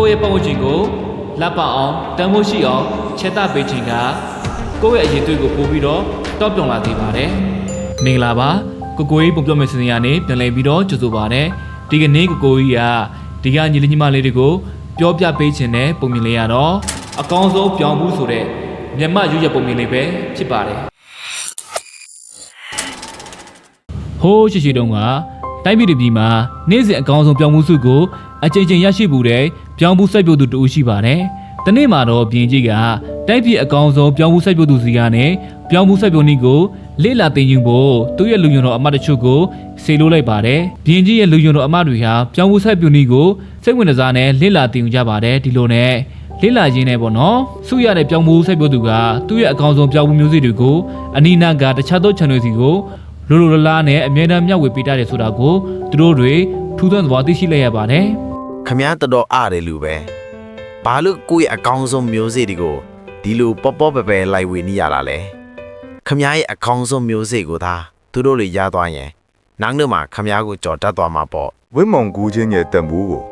ကိုယ့်ရဲ့ပတ်ဝန်းကျင်ကိုလက်ပအောင်တန်ဖိုးရှိအောင်ချက်တပေးခြင်းကကိုယ့်ရဲ့အရေးသွေးကိုပို့ပြီးတော့တောက်ပြောင်လာစေပါတယ်မင်္ဂလာပါကိုကိုကြီးပုံပြမယ့်စီစဉ်ရနေပြန်လည်ပြီးတော့ကြိုဆိုပါရစေဒီကနေ့ကိုကိုကြီးကဒီကညီလေးညီမလေးတွေကိုပြောပြပေးခြင်းနဲ့ပုံမြင်လေးရတော့အကောင်းဆုံးပြောင်းမှုဆိုတဲ့မြတ်မရွရပုံမြင်လေးပဲဖြစ်ပါတယ်ဟိုးရှိရှိတုန်းက တိုင်းပြည်တစ်ပြည်မှာနေ့စဉ်အကောင်းဆုံးပြောင်းမှုစုကိုအချိန်ချင်းရရှိမှုတဲ့ပြောင်းမှုစိုက်ပျိုးသူတူရှိပါတယ်။ဒီနေ့မှာတော့ပြင်ကြီးကတိုင်းပြည်အကောင်းဆုံးပြောင်းမှုစိုက်ပျိုးသူစီကနေပြောင်းမှုစိုက်ပျိုးနည်းကိုလေ့လာသင်ယူဖို့သူ့ရဲ့လူညွန့်တော်အမတ်တချို့ကိုစေလိုလိုက်ပါတယ်။ပြင်ကြီးရဲ့လူညွန့်တော်အမတ်တွေဟာပြောင်းမှုစိုက်ပျိုးနည်းကိုစိတ်ဝင်စားနဲ့လေ့လာသင်ယူကြပါတယ်ဒီလိုနဲ့လေ့လာရင်းနဲ့ပေါ့နော်စုရတဲ့ပြောင်းမှုစိုက်ပျိုးသူကသူ့ရဲ့အကောင်းဆုံးပြောင်းမှုမျိုးစေ့တွေကိုအနီးနားကတခြားသော channel စီကို လိုလိုလားလားနဲ့အမြဲတမ်းမျှဝေပေးတတ်တယ်ဆိုတာကိုသူတို့တွေထူးထွန်းသဘောသိရှိလိုက်ရပါတယ်ခမည်းတော်တော်အားတယ်လူပဲဘာလို့ကိုယ့်ရဲ့အကောင်းဆုံးမျိုးစေ့တွေကိုဒီလိုပေါ့ပေါ့ပဲပဲလိုက်ဝေနေရတာလဲခမည်းရဲ့အကောင်းဆုံးမျိုးစေ့ကိုသာသူတို့တွေရသွားရင်နောက်နေ့မှာခမည်းကိုကြော်တတ်သွားမှာပေါ့ဝင်းမုံကူးချင်းရဲ့တန်ဖိုးကို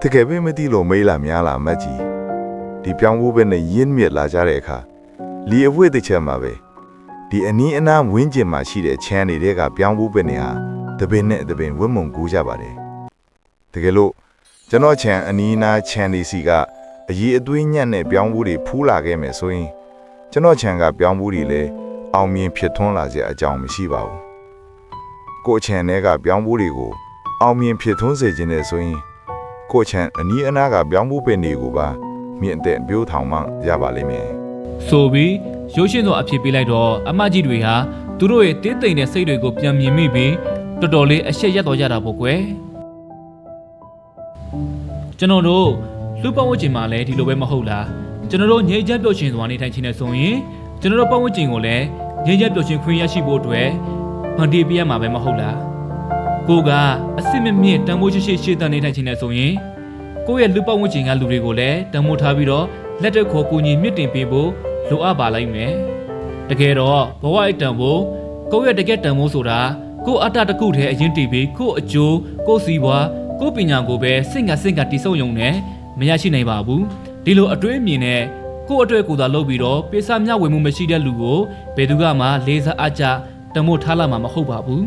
တကယ်ပဲမသိလို့မေးလာများလားမတ်ကြီးဒီပြောင်းဖို့ပဲနဲ့ရင်းမြစ်လာကြတဲ့အခါလီအဝိတစ်ချက်မှာပဲ ဒီအနီးအနားဝင်းကျင်မှာရှိတဲ့ချမ်းတွေကပြောင်းဖို့ပဲနဲ့ဟာတပင်နဲ့တပင်ဝင်းမုံကူးကြပါတယ်တကယ်လို့ကျွန်တော်ချမ်းအနီးအနားချမ်းတွေစီကအရေးအသွေးညံ့တဲ့ပြောင်းဖို့တွေဖူးလာခဲ့မယ်ဆိုရင်ကျွန်တော်ချမ်းကပြောင်းဖို့တွေလည်းအောင်မြင်ဖြစ်ထွန်းလာစေအကြောင်းမရှိပါဘူးကိုယ်ချမ်းတွေကပြောင်းဖို့တွေကိုအောင်မြင်ဖြစ်ထွန်းစေခြင်းနဲ့ဆိုရင်ကိုယ့်ချန်အနီးအနားကပြောင်းဖို့ပင်တွေကိုပါမြင့်တဲ့ပြိုးထောင်မှရပါလိမ့်မယ် ဆိုပြီးရုပ်ရှင်သောအဖြစ်ပေးလိုက်တော့အမကြီးတွေဟာသူတို့ရဲ့တင်းတိမ်တဲ့စိတ်တွေကိုပြန်မြင်မိပြီးတော်တော်လေးအရှက်ရက်တော်ကြတာပေါ့ကွယ်ကျွန်တော်တို့လူပတ်ဝန်းကျင်မှာလည်းဒီလိုပဲမဟုတ်လားကျွန်တော်တို့ငြိမ်းချမ်းပျော်ရွှင်စွာနေထိုင်ခြင်းနဲ့ဆိုရင်ကျွန်တော်တို့ပတ်ဝန်းကျင်ကိုလည်းငြိမ်းချမ်းပျော်ရွှင်ခွင့်ရရှိဖို့အတွက်ဖန်တီးပေးရမှာပဲမဟုတ်လားကိုကအစ်စ်မမြင့်တန်ဖိုးရှိရှိရှေ့တန်းနေထိုင်ခြင်းနဲ့ဆိုရင်ကိုယ့်ရဲ့လူပတ်ဝန်းကျင်ကလူတွေကိုလည်းတန်ဖိုးထားပြီးတော့ လက်တွဲခေါ်ကူညီမြင့်တင်ပေးဖို့လိုအပ်ပါလိမ့်မယ်။တကယ်တော့ဘဝအိတ်တန်ဖိုးကိုယ့်ရဲ့တကယ်တန်ဖိုးဆိုတာကိုယ့်အတ္တတစ်ခုတည်းအရင်တည်ပြီးကိုယ့်အကျိုးကိုယ့်စီးပွားကိုယ့်ပညာကိုပဲစိတ်ငါစိတ်ငါတိစုံယုံနဲ့မရရှိနိုင်ပါဘူး။ဒီလိုအတွေးအမြင်နဲ့ကိုယ့်အတွက်ကိုယ်သာလုပ်ပြီးတော့ပိစာမျှဝေမှုမရှိတဲ့လူကိုဘယ်သူမှလေးစားအကြတမို့ထားလာမှာမဟုတ်ပါဘူး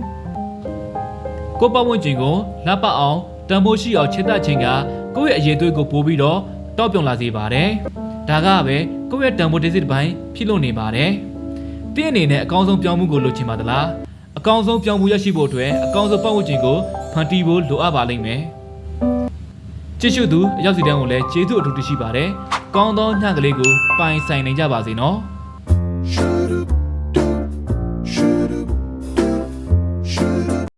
။ကိုယ့်ပတ်ဝန်းကျင်ကိုလှပအောင်တန်ဖိုးရှိအောင်ချစ်တတ်ခြင်းကကိုယ့်ရဲ့အရေးသွေးကိုပို့ပြီးတော့ တောက်ပြုံလာစေပါတယ်။ဒါကပဲကိုယ့်ရဲ့တန်ဖိုးတစ်စိတ်တစ်ပိုင်းဖြစ်လို့နေပါတယ်။တင်းအနေနဲ့အကောင်းဆုံးပြောင်းမှုကိုလိုချင်ပါသလား။အကောင်းဆုံးပြောင်းမှုရရှိဖို့အတွက်အကောင်းဆုံးပတ်ဝန်းကျင်ကိုဖန်တီးဖို့လိုအပ်ပါလိမ့်မယ်။ချစ်ရှုသူအရောက်စီတန်းကိုလည်းကျေးဇူးအထူးတင်ရှိပါတယ်။ကောင်းသောညကလေးကိုပိုင်ဆိုင်နိုင်ကြပါစေနော်။